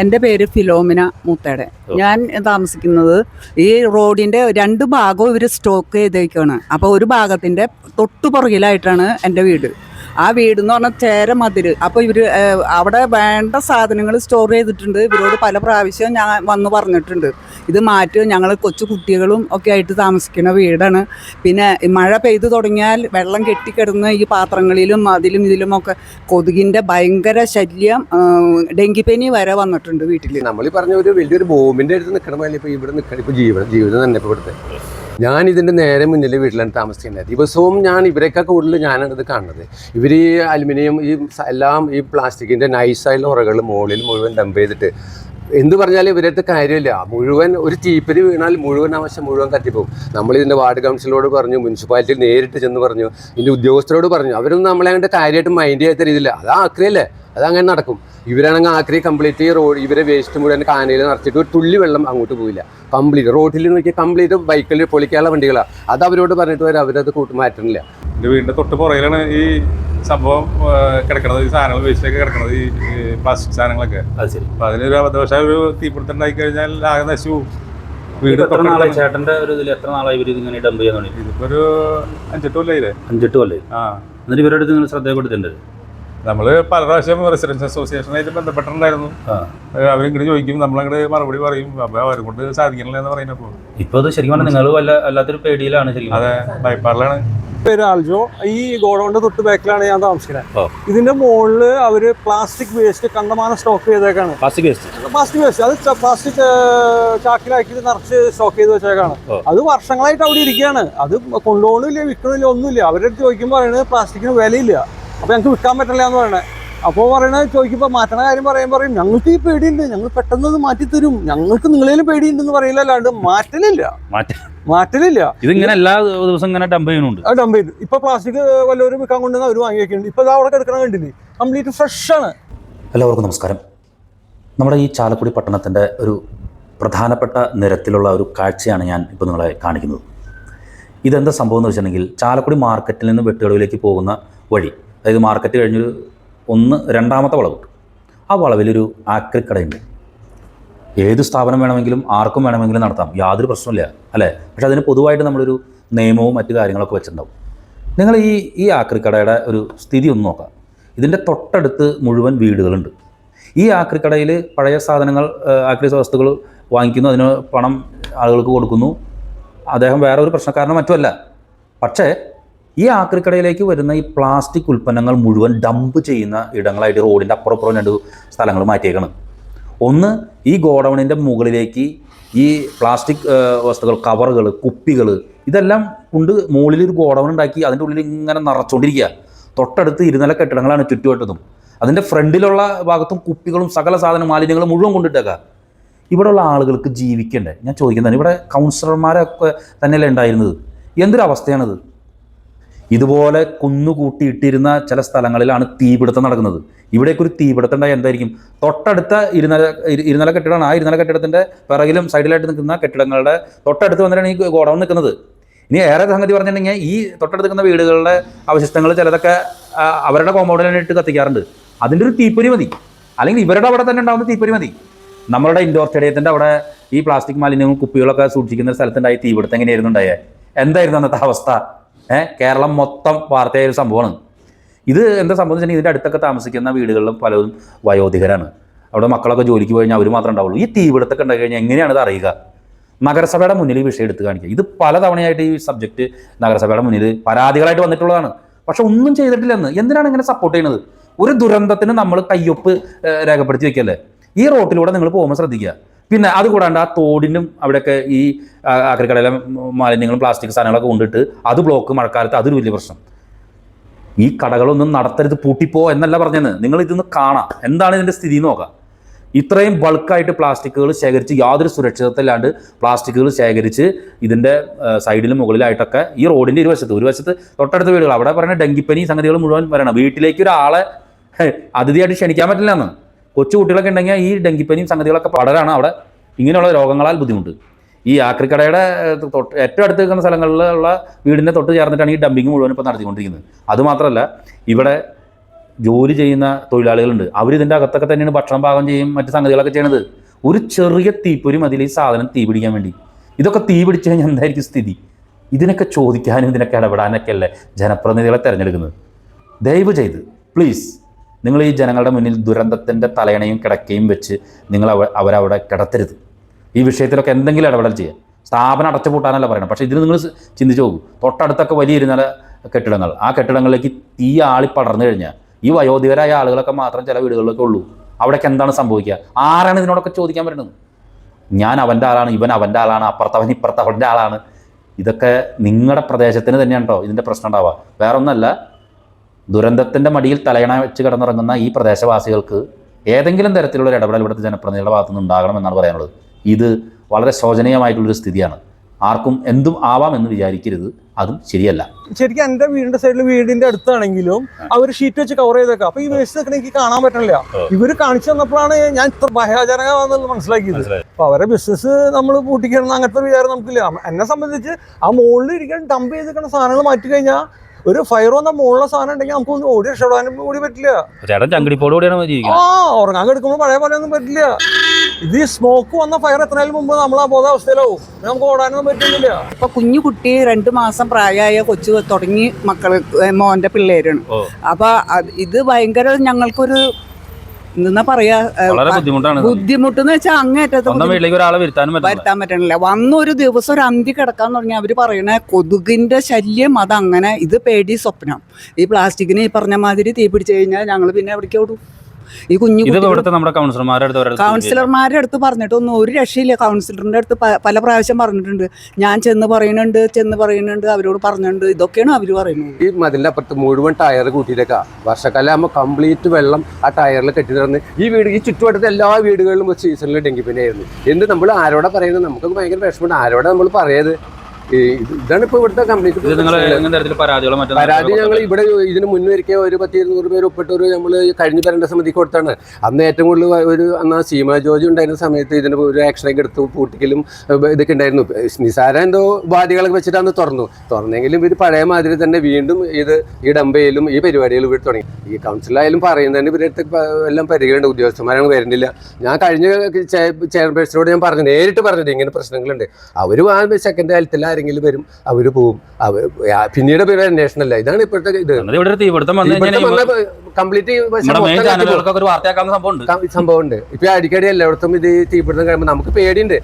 എന്റെ പേര് ഫിലോമിന മൂത്തേടെ. ഞാൻ താമസിക്കുന്നത് ഈ റോഡിന്റെ രണ്ട് ഭാഗവും ഇവർ സ്റ്റോക്ക് ചെയ്തേക്കാണ്. അപ്പോൾ ഒരു ഭാഗത്തിന്റെ തൊട്ടു പുറകിലായിട്ടാണ് എന്റെ വീട്. ആ വീട് എന്ന് പറഞ്ഞാൽ ചേര മതിര് അപ്പോൾ ഇവർ അവിടെ വേണ്ട സാധനങ്ങൾ സ്റ്റോർ ചെയ്തിട്ടുണ്ട്. ഇവരോട് പല പ്രാവശ്യം ഞാൻ വന്ന് പറഞ്ഞിട്ടുണ്ട്. ഇത് മാറ്റി ഞങ്ങൾ കൊച്ചു കുട്ടികളും ഒക്കെ ആയിട്ട് താമസിക്കുന്ന വീടാണ്. പിന്നെ മഴ പെയ്തു തുടങ്ങിയാൽ വെള്ളം കെട്ടിക്കിടന്ന് ഈ പാത്രങ്ങളിലും അതിലും ഇതിലുമൊക്കെ കൊതുകിന്റെ ഭയങ്കര ശല്യം ഡെങ്കിപ്പനി വരെ വന്നിട്ടുണ്ട് വീട്ടിൽ നമ്മൾ ഈ പറഞ്ഞ ഒരു വലിയൊരു ബോംബിന്റെ അടുത്ത് നിൽക്കണമല്ലേ ഇപ്പോൾ ഇപ്പൊ ഇവിടെ നിൽക്കണം ഇപ്പൊ ജീവിതം ജീവിതം തന്നെ ഇപ്പോൾ ഇവിടുത്തെ. ഞാൻ ഇതിന്റെ നേരെ മുന്നിൽ വീട്ടിലാണ് താമസിക്കുന്നത്. ദിവസവും ഞാൻ ഇവരെയൊക്കെ കൂടുതൽ ഞാനാണ് ഇത് കാണുന്നത്. ഇവർ ഈ അലുമിനിയം ഈ എല്ലാം ഈ പ്ലാസ്റ്റിക്കിന്റെ നൈസായുള്ള ഉറകൾ മുകളിൽ മുഴുവൻ ഡംപ് ചെയ്തിട്ട് എന്ത് പറഞ്ഞാലും ഇവരത്തെ കാര്യമില്ല. മുഴുവൻ ഒരു ചീപ്പിൽ വീണാൽ മുഴുവൻ ആവശ്യം മുഴുവൻ കത്തിപ്പോകും. നമ്മൾ ഇതിന്റെ വാർഡ് കൗൺസിലോട് പറഞ്ഞു മുനിസിപ്പാലിറ്റിയിൽ നേരിട്ട് ചെന്ന് പറഞ്ഞു ഇതിന്റെ ഉദ്യോഗസ്ഥരോട് പറഞ്ഞു. അവരൊന്നും നമ്മളെ അങ്ങോട്ട് കാര്യമായിട്ട് മൈൻഡ് ചെയ്യാത്ത രീതിയില്ല അത് ആക്രിയല്ലേ അതങ്ങനെ നടക്കും. ഇവരാണെങ്കിൽ ആക്രി കംപ്ലീറ്റ് ഈ റോഡ് ഇവരെ വേസ്റ്റ് മുഴുവൻ കാനയിൽ നിറച്ചിട്ട് ഒരു തുള്ളി വെള്ളം അങ്ങോട്ട് പോയില്ല. കംപ്ലീറ്റ് റോഡിൽ നോക്കി കംപ്ലീറ്റ് ബൈക്കിൽ പൊളിക്കാനുള്ള വണ്ടികളാണ് അത് അവരോട് പറഞ്ഞിട്ട് വരെ. അവരത് കൂട്ടി മാറ്റണില്ല. എന്റെ വീടിന്റെ തൊട്ട് പുറകിലാണ് ഈ സംഭവം കിടക്കണത്. ഈ സാധനങ്ങൾ വേസ്റ്റിലൊക്കെ കിടക്കണത്. ഈ പ്ലാസ്റ്റിക് സാധനങ്ങളൊക്കെ. അത് ശരി. അപ്പം അതിനൊരു അബദ്ധവശാൽ ഒരു തീപിടുത്തം ഉണ്ടായി കഴിഞ്ഞാൽ ആകെ നശിച്ചു വീട് എത്ര നാളായി ചേട്ടന്റെ ഒരു ഇതിൽ എത്ര നാളായി ഇവർ ഇങ്ങനെ ഡംപ് ചെയ്യാൻ തുടങ്ങി? ഇതിപ്പോ ഒരു അഞ്ചെട്ട് കൊല്ലായില്ലേ? അഞ്ചെട്ട് കൊല്ലേ ആ. എന്നിട്ട് ഇവരുടെ അടുത്ത് നിങ്ങൾ ശ്രദ്ധപ്പെടുത്തേണ്ടത് നമ്മൾ പല പ്രാവശ്യം റെസിഡൻസ് അസോസിയേഷനായിട്ട് ബന്ധപ്പെട്ടിട്ടുണ്ടായിരുന്നു. അവരും അവരിങ്ങോട്ട് ചോദിക്കും നമ്മളങ്ങോട്ട് മറുപടി പറയും അപ്പോൾ അവരെ കൊണ്ട് സാധിക്കണില്ല എന്ന് പറയുന്നപ്പോ ഇപ്പൊ അത് ശരിക്കും നിങ്ങൾ വല്ല വല്ലാത്തൊരു പേടിയിലാണ് ശരിക്കും അതെ ഭയപ്പാടിലാണ്. പേര് ആൽജോ. ഈ ഗോഡൗണിന്റെ തൊട്ട് ബാക്കിലാണ് ഞാൻ താമസിക്കുന്നത് ഇതിന്റെ മുകളിൽ അവർ പ്ലാസ്റ്റിക് വേസ്റ്റ് കണ്ടമാനം സ്റ്റോക്ക് ചെയ്തേക്കാണ്. പ്ലാസ്റ്റിക് വേസ്റ്റ് പ്ലാസ്റ്റിക് വേസ്റ്റ് അത് പ്ലാസ്റ്റിക് ചാക്കിലാക്കി നിറച്ച് സ്റ്റോക്ക് ചെയ്ത് വെച്ചേക്കാണ്. അത് വർഷങ്ങളായിട്ട് അവിടെ ഇരിക്കുകയാണ്. അത് കൊണ്ടുപോകണില്ല വിൽക്കണില്ല ഒന്നുമില്ല. അവരുടെ അടുത്ത് ചോദിക്കുമ്പോൾ പറയുന്നത് പ്ലാസ്റ്റിക്കിന് വിലയില്ല. അപ്പൊ ഞങ്ങൾക്ക് വിൽക്കാൻ പറ്റില്ല എന്ന് പറയണേ. അപ്പോൾ പറയണത് ചോദിക്കുമ്പോൾ മാറ്റണ കാര്യം പറയാൻ പറയും ഞങ്ങൾക്ക് ഈ പേടിയുണ്ട്. ഞങ്ങൾ പെട്ടെന്ന് അത് മാറ്റി തരും ഞങ്ങൾക്ക് നിങ്ങളേലും പേടിയുണ്ടെന്ന് പറയില്ലല്ലാണ്ട് മാറ്റലില്ല. മാറ്റി മാറ്റലില്ല. ഇതിങ്ങനെ എല്ലാ ദിവസം ഇങ്ങനെ ഡംപ് ചെയ്യുന്നുണ്ട്. അത് ഡംപ് ചെയ്തു. ഇപ്പൊ പ്ലാസ്റ്റിക് വല്ലവരും വിൽക്കാൻ കൊണ്ടുവന്ന് അവർ വാങ്ങി വെക്കുന്നുണ്ട് ഇപ്പൊ ഇത് അവിടെ കിടക്കണ കണ്ടില്ലേ? കംപ്ലീറ്റ് ഫ്രഷ് ആണ്. എല്ലാവർക്കും നമസ്കാരം. നമ്മുടെ ഈ ചാലക്കുടി പട്ടണത്തിന്റെ ഒരു പ്രധാനപ്പെട്ട നിരത്തിലുള്ള ഒരു കാഴ്ചയാണ് ഞാൻ ഇപ്പോൾ നിങ്ങളെ കാണിക്കുന്നത്. ഇതെന്താ സംഭവം എന്ന് വെച്ചിട്ടുണ്ടെങ്കിൽ ചാലക്കുടി മാർക്കറ്റിൽ നിന്ന് വെട്ടുകടവിലേക്ക് പോകുന്ന വഴി അതായത് മാർക്കറ്റ് കഴിഞ്ഞൊരു ഒന്ന് രണ്ടാമത്തെ വളവ് ആ വളവിലൊരു ആക്രിക്കടയുണ്ട്. ഏത് സ്ഥാപനം വേണമെങ്കിലും ആർക്കും വേണമെങ്കിലും നടത്താം. യാതൊരു പ്രശ്നമില്ല അല്ലേ? പക്ഷെ അതിന് പൊതുവായിട്ട് നമ്മളൊരു നിയമവും മറ്റു കാര്യങ്ങളൊക്കെ വെച്ചിട്ടുണ്ടാവും. നിങ്ങൾ ഈ ഈ ആക്രിക്കടയുടെ ഒരു സ്ഥിതി ഒന്ന് നോക്കാം. ഇതിന്റെ തൊട്ടടുത്ത് മുഴുവൻ വീടുകളുണ്ട്. ഈ ആക്രിക്കടയിൽ പഴയ സാധനങ്ങൾ ആക്രി വസ്തുക്കൾ വാങ്ങിക്കുന്നു അതിന് പണം ആളുകൾക്ക് കൊടുക്കുന്നു. അദ്ദേഹം വേറെ ഒരു പ്രശ്നക്കാരനോ മറ്റുമല്ല. പക്ഷേ ഈ ആക്രിക്കടയിലേക്ക് വരുന്ന ഈ പ്ലാസ്റ്റിക് ഉൽപ്പന്നങ്ങൾ മുഴുവൻ ഡംപ് ചെയ്യുന്ന ഇടങ്ങളായിട്ട് റോഡിന്റെ അപ്പുറപ്പുറം അപ്പുറം രണ്ട് സ്ഥലങ്ങൾ മാറ്റിയേക്കണം. ഒന്ന് ഈ ഗോഡൗണിന്റെ മുകളിലേക്ക് ഈ പ്ലാസ്റ്റിക് വസ്തുക്കൾ കവറുകൾ കുപ്പികൾ ഇതെല്ലാം കൊണ്ട് മുകളിൽ ഒരു ഗോഡൗൺ ഉണ്ടാക്കി അതിന്റെ ഉള്ളിൽ ഇങ്ങനെ നിറച്ചുകൊണ്ടിരിക്കുക തൊട്ടടുത്ത് ഇരുനില കെട്ടിടങ്ങളാണ് ചുറ്റുവട്ടതും അതിന്റെ ഫ്രണ്ടിലുള്ള ഭാഗത്തും കുപ്പികളും സകല സാധന മാലിന്യങ്ങളും മുഴുവൻ കൊണ്ടിട്ടേക്കുക ഇവിടെയുള്ള ആളുകൾക്ക് ജീവിക്കണ്ടേ? ഞാൻ ചോദിക്കുന്നതാണ്. ഇവിടെ കൗൺസിലർമാരൊക്കെ തന്നെയല്ലേ ഉണ്ടായിരുന്നത്? എന്തൊരു അവസ്ഥയാണിത് ഇതുപോലെ കുന്നുകൂട്ടിയിട്ടിരുന്ന ചില സ്ഥലങ്ങളിലാണ് തീപിടുത്തം നടക്കുന്നത്. ഇവിടേക്ക് ഒരു തീപിടുത്തം ഉണ്ടായി എന്തായിരിക്കും? തൊട്ടടുത്ത ഇരുനില ഇരുനില കെട്ടിടമാണ്. ആ ഇരുനില കെട്ടിടത്തിന്റെ പിറകിലും സൈഡിലായിട്ട് നിൽക്കുന്ന കെട്ടിടങ്ങളുടെ തൊട്ടടുത്ത് വന്നിട്ടാണ് ഈ ഗോഡൗൺ നിൽക്കുന്നത്. ഇനി ഏറെ സംഗതി പറഞ്ഞിട്ടുണ്ടെങ്കിൽ ഈ തൊട്ടടുത്ത് നിൽക്കുന്ന വീടുകളുടെ അവശിഷ്ടങ്ങൾ ചിലതൊക്കെ അവരുടെ കോമ്പൗണ്ടിലിട്ട് കത്തിക്കാറുണ്ട്. അതിന്റെ ഒരു തീപ്പൊരി മതി. അല്ലെങ്കിൽ ഇവരുടെ അവിടെ തന്നെ ഉണ്ടാകുന്ന തീപ്പൊരി മതി. നമ്മളുടെ ഇൻഡോർ സ്റ്റേഡിയത്തിന്റെ അവിടെ ഈ പ്ലാസ്റ്റിക് മാലിന്യവും കുപ്പികളൊക്കെ സൂക്ഷിക്കുന്ന സ്ഥലത്തുണ്ടായി തീപിടുത്തം എങ്ങനെയായിരുന്നു ഉണ്ടായേ? എന്തായിരുന്നു അന്നത്തെ അവസ്ഥ? ഏഹ് കേരളം മൊത്തം വാർത്തയായ ഒരു സംഭവമാണ്. ഇത് എന്താ വെച്ചാൽ ഇതിന്റെ അടുത്തൊക്കെ താമസിക്കുന്ന വീടുകളിലും പലരും വയോധികരാണ്. അവിടെ മക്കളൊക്കെ ജോലിക്ക് പോയി കഴിഞ്ഞാൽ അവർ മാത്രമേ ഉണ്ടാവുള്ളൂ. ഈ തീപിടുത്തൊക്കെ ഉണ്ടായി കഴിഞ്ഞാൽ എങ്ങനെയാണ് ഇത് അറിയുക? നഗരസഭയുടെ മുന്നിൽ ഈ വിഷയം എടുത്ത് കാണിക്കുക. ഇത് പലതവണയായിട്ട് ഈ സബ്ജക്റ്റ് നഗരസഭയുടെ മുന്നിൽ പരാതികളായിട്ട് വന്നിട്ടുള്ളതാണ്. പക്ഷെ ഒന്നും ചെയ്തിട്ടില്ലെന്ന്. എന്തിനാണ് ഇങ്ങനെ സപ്പോർട്ട് ചെയ്യുന്നത്? ഒരു ദുരന്തത്തിന് നമ്മൾ കയ്യൊപ്പ് രേഖപ്പെടുത്തി വെക്കല്ലേ? ഈ റോട്ടിലൂടെ നിങ്ങൾ പോകുമ്പോൾ ശ്രദ്ധിക്കുക. പിന്നെ അതുകൂടാണ്ട് ആ തോടിനും അവിടെയൊക്കെ ഈ അക്രിക്കടയിലെ മാലിന്യങ്ങളും പ്ലാസ്റ്റിക് സാധനങ്ങളൊക്കെ കൊണ്ടിട്ട് അത് ബ്ലോക്ക് മഴക്കാലത്ത് അതൊരു വലിയ പ്രശ്നം. ഈ കടകളൊന്നും നടത്തരുത് പൂട്ടിപ്പോ എന്നല്ല പറഞ്ഞത് നിങ്ങൾ ഇതൊന്ന് കാണാം. എന്താണ് ഇതിന്റെ സ്ഥിതി നോക്കാം. ഇത്രയും ബൾക്കായിട്ട് പ്ലാസ്റ്റിക്കുകൾ ശേഖരിച്ച് യാതൊരു സുരക്ഷിതത്വമില്ലാണ്ട് പ്ലാസ്റ്റിക്കുകൾ ശേഖരിച്ച് ഇതിന്റെ സൈഡിലും മുകളിലായിട്ടൊക്കെ ഈ റോഡിന്റെ ഇരുവശത്ത് ഒരു വശത്ത് തൊട്ടടുത്ത വീടുകൾ. അവിടെ പറയുന്ന ഡെങ്കിപ്പനി സംഗതികൾ മുഴുവൻ വരണം. വീട്ടിലേക്ക് ഒരാളെ അതിഥിയായിട്ട് ക്ഷണിക്കാൻ പറ്റില്ല എന്ന് കൊച്ചു കുട്ടികളൊക്കെ ഉണ്ടെങ്കിൽ ഈ ഡെങ്കിപ്പനിയും സംഗതികളൊക്കെ പടരാണ് അവിടെ. ഇങ്ങനെയുള്ള രോഗങ്ങളാൽ ബുദ്ധിമുട്ട്. ഈ ആക്രിക്കടയുടെ തൊട്ട് ഏറ്റവും അടുത്ത് നിൽക്കുന്ന സ്ഥലങ്ങളിലുള്ള വീടിന്റെ തൊട്ട് ചേർന്നിട്ടാണ് ഈ ഡംപിങ് മുഴുവൻ ഇപ്പോൾ നടത്തിക്കൊണ്ടിരിക്കുന്നത്. അതുമാത്രമല്ല ഇവിടെ ജോലി ചെയ്യുന്ന തൊഴിലാളികളുണ്ട്. അവർ ഇതിന്റെ അകത്തൊക്കെ തന്നെയാണ് ഭക്ഷണം പാകം ചെയ്യും മറ്റു സംഗതികളൊക്കെ ചെയ്യണത്. ഒരു ചെറിയ തീപ്പൊരും അതിൽ ഈ സാധനം തീ പിടിക്കാൻ വേണ്ടി. ഇതൊക്കെ തീ പിടിച്ചു കഴിഞ്ഞാൽ എന്തായിരിക്കും സ്ഥിതി? ഇതിനൊക്കെ ചോദിക്കാനും ഇതിനൊക്കെ ഇടപെടാനൊക്കെ അല്ലേ ജനപ്രതിനിധികളെ തിരഞ്ഞെടുക്കുന്നത്? ദയവ് ചെയ്ത് പ്ലീസ് നിങ്ങൾ ഈ ജനങ്ങളുടെ മുന്നിൽ ദുരന്തത്തിന്റെ തലയണയും കിടക്കയും വെച്ച് നിങ്ങൾ അവ അവരവിടെ കിടത്തരുത്. ഈ വിഷയത്തിലൊക്കെ എന്തെങ്കിലും ഇടപെടൽ ചെയ്യുക സ്ഥാപനം അടച്ചുപൂട്ടാനല്ല പറയണം പക്ഷേ ഇതിന് നിങ്ങൾ ചിന്തിച്ചു പോകും തൊട്ടടുത്തൊക്കെ വലിയ ഇരുന്ന കെട്ടിടങ്ങൾ. ആ കെട്ടിടങ്ങളിലേക്ക് തീ ആളി പടർന്നു കഴിഞ്ഞാൽ ഈ വയോധികരായ ആളുകളൊക്കെ മാത്രം ചില വീടുകളിലൊക്കെ ഉള്ളൂ. അവിടേക്ക് എന്താണ് സംഭവിക്കുക? ആരാണ് ഇതിനോടൊക്കെ ചോദിക്കാൻ പറ്റുന്നത് ഞാൻ അവന്റെ ആളാണ് ഇവൻ അവന്റെ ആളാണ് അപ്പുറത്തവൻ ഇപ്പുറത്ത് അവന്റെ ആളാണ്. ഇതൊക്കെ നിങ്ങളുടെ പ്രദേശത്തിന് തന്നെയാണ് ഇതിന്റെ പ്രശ്നം ഉണ്ടാവുക. വേറെ ഒന്നല്ല ദുരന്തത്തിന്റെ മടിയിൽ തലയണ വെച്ച് കിടന്നിറങ്ങുന്ന ഈ പ്രദേശവാസികൾക്ക് ഏതെങ്കിലും തരത്തിലുള്ള ഒരു ഇടപെടൽ ഇവിടുത്തെ ജനപ്രതിനിധികളുടെ ഭാഗത്തു നിന്ന് ഉണ്ടാകണം എന്നാണ് പറയാനുള്ളത്. ഇത് വളരെ ശോചനീയമായിട്ടുള്ളൊരു സ്ഥിതിയാണ്. ആർക്കും എന്തും ആവാം എന്ന് വിചാരിക്കരുത്. അതും ശരിയല്ല. ശരിക്കും എന്റെ വീടിന്റെ സൈഡിൽ വീടിന്റെ അടുത്താണെങ്കിലും അവർ ഷീറ്റ് വെച്ച് കവർ ചെയ്തേക്കാം. അപ്പൊ ഈ വേസ്റ്റ് നിൽക്കണ എനിക്ക് കാണാൻ പറ്റണില്ല. ഇവർ കാണിച്ചു തന്നപ്പോഴാണ് ഞാൻ ഇത്ര ഭയാചരകമാണെന്നുള്ളത് മനസ്സിലാക്കിയത്. അപ്പൊ അവരെ ബിസിനസ് നമ്മൾ പൂട്ടിക്കണം അങ്ങനത്തെ വിചാരം നമുക്കില്ല. എന്നെ സംബന്ധിച്ച് ആ മുകളിൽ ഇരിക്കാൻ ഡംപ് ചെയ്തിരിക്കുന്ന സാധനങ്ങൾ മാറ്റി കഴിഞ്ഞാൽ ഒരു ഫയറോ വന്ന മുകളിലെ സാധനം ഉണ്ടെങ്കിൽ നമുക്ക് ഒന്ന് ഓടി രക്ഷപ്പെടാനും കൂടി പറ്റില്ല. ചേട്ടൻ ചങ്കടിപ്പോട് കൂടിയാണ് ആ ഉറങ്ങാൻ കിടക്കുമ്പോൾ പഴയ പോലെ ഒന്നും പറ്റില്ല. ഇത് ഈ സ്മോക്ക് വന്ന ഫയർ എത്രയാലും മുമ്പ് നമ്മൾ ആ ബോധാവസ്ഥയിലാവും അവസ്ഥയിലാവും. നമുക്ക് ഓടാനൊന്നും പറ്റുന്നില്ല. ഇപ്പൊ കുഞ്ഞു കുട്ടി രണ്ടു മാസം പ്രായമായ കൊച്ചു തുടങ്ങി മക്കൾ മോന്റെ പിള്ളേരാണ്. അപ്പൊ ഇത് ഭയങ്കര ഞങ്ങൾക്കൊരു എന്താ പറയാ ബുദ്ധിമുട്ടാണ് ബുദ്ധിമുട്ട് എന്ന് വെച്ചാൽ അങ്ങേറ്റത്തെ ഒരാളെ വരുത്താൻ പറ്റണില്ല. വന്ന ഒരു ദിവസം ഒരു അന്തി കിടക്കാൻ തുടങ്ങി. അവർ പറയണ കൊതുകിന്റെ ശല്യം അതങ്ങനെ ഇത് പേടി സ്വപ്നം. ഈ പ്ലാസ്റ്റിക്കിന് ഈ പറഞ്ഞ മാതിരി തീ പിടിച്ചു കഴിഞ്ഞാൽ ഞങ്ങൾ പിന്നെ എവിടേക്ക് ഓടും? ഈ കുഞ്ഞു കൗൺസിലർമാരുടെ അടുത്ത് പറഞ്ഞിട്ടൊന്നും ഒരു രക്ഷയില്ല. കൗൺസിലറിന്റെ അടുത്ത് പല പ്രാവശ്യം പറഞ്ഞിട്ടുണ്ട്. ഞാൻ ചെന്ന് പറയുന്നുണ്ട് ചെന്ന് പറയുന്നുണ്ട് അവരോട് പറഞ്ഞിട്ടുണ്ട്. ഇതൊക്കെയാണ് അവർ പറയുന്നത്. ഈ മതിലിന്റെ അപ്പുറത്ത് മുഴുവൻ ടയർ കൂട്ടിയിട്ടേക്കാ. വർഷക്കാലമാകുമ്പോൾ കംപ്ലീറ്റ് വെള്ളം ആ ടയറിൽ കെട്ടി നടന്ന് ഈ വീട് ഈ ചുറ്റുവട്ടത്തെ എല്ലാ വീടുകളിലും സീസണിൽ ഡെങ്കിപ്പനി ആയിരുന്നു. എന്ത് നമ്മൾ ആരോടാ പറയുന്നത്? നമുക്ക് ഭയങ്കര വിഷമമുണ്ട് ആരോടാ നമ്മൾ പറയത്? ഇത് ഇതാണ് ഇപ്പൊ ഇവിടുത്തെ ഇത് കംപ്ലീറ്റ് പരാതി ഞങ്ങൾ ഇവിടെ ഇതിന് മുന്നൊരിക്കൽ ഒരു പത്ത് ഇരുന്നൂറ് പേര് ഒപ്പിട്ട് ഒരു നമ്മൾ കഴിഞ്ഞ ഭരണ സമിതിക്ക് കൊടുത്താണ്. അന്ന് ഏറ്റവും കൂടുതൽ ഒരു അന്ന് സീമ ജോജി ഉണ്ടായിരുന്ന സമയത്ത് ഇതിന് ഒരു ആക്ഷനൊക്കെ എടുത്തു പൂട്ടിക്കലും ഇതൊക്കെ ഉണ്ടായിരുന്നു. നിസാര എന്തോ ഉപാധികളൊക്കെ വെച്ചിട്ട് അന്ന് തുറന്നു. തുറന്നെങ്കിലും ഇവർ പഴയ മാതിരി തന്നെ വീണ്ടും ഇത് ഈ ഡംബയിലും ഈ പരിപാടികളും ഇവിടെ തുടങ്ങി. ഈ കൗൺസിലായാലും പറയുന്നതിന് ഇവരുടെ എല്ലാം പരിഗണന ഉദ്യോഗസ്ഥന്മാരാണ് വരുന്നില്ല. ഞാൻ കഴിഞ്ഞ ചെയർപേഴ്സണോട് ഞാൻ പറഞ്ഞു നേരിട്ട് പറഞ്ഞിട്ട് ഇങ്ങനെ പ്രശ്നങ്ങളുണ്ട്. അവർ ആ സെക്കൻഡ് ഹെൽത്തിൽ ആരെങ്കിലും വരും അവർ പോവും. അവർ പിന്നീട് അന്വേഷണം അല്ല ഇതാണ് ഇപ്പോഴത്തെ ഇത്. കംപ്ലീറ്റ് സംഭവം ഉണ്ട് ഇപ്പൊ അടിക്കടി എല്ലായിടത്തും ഇത് തീപിടുത്തം കഴിയുമ്പോൾ നമുക്ക് പേടിയുണ്ട്.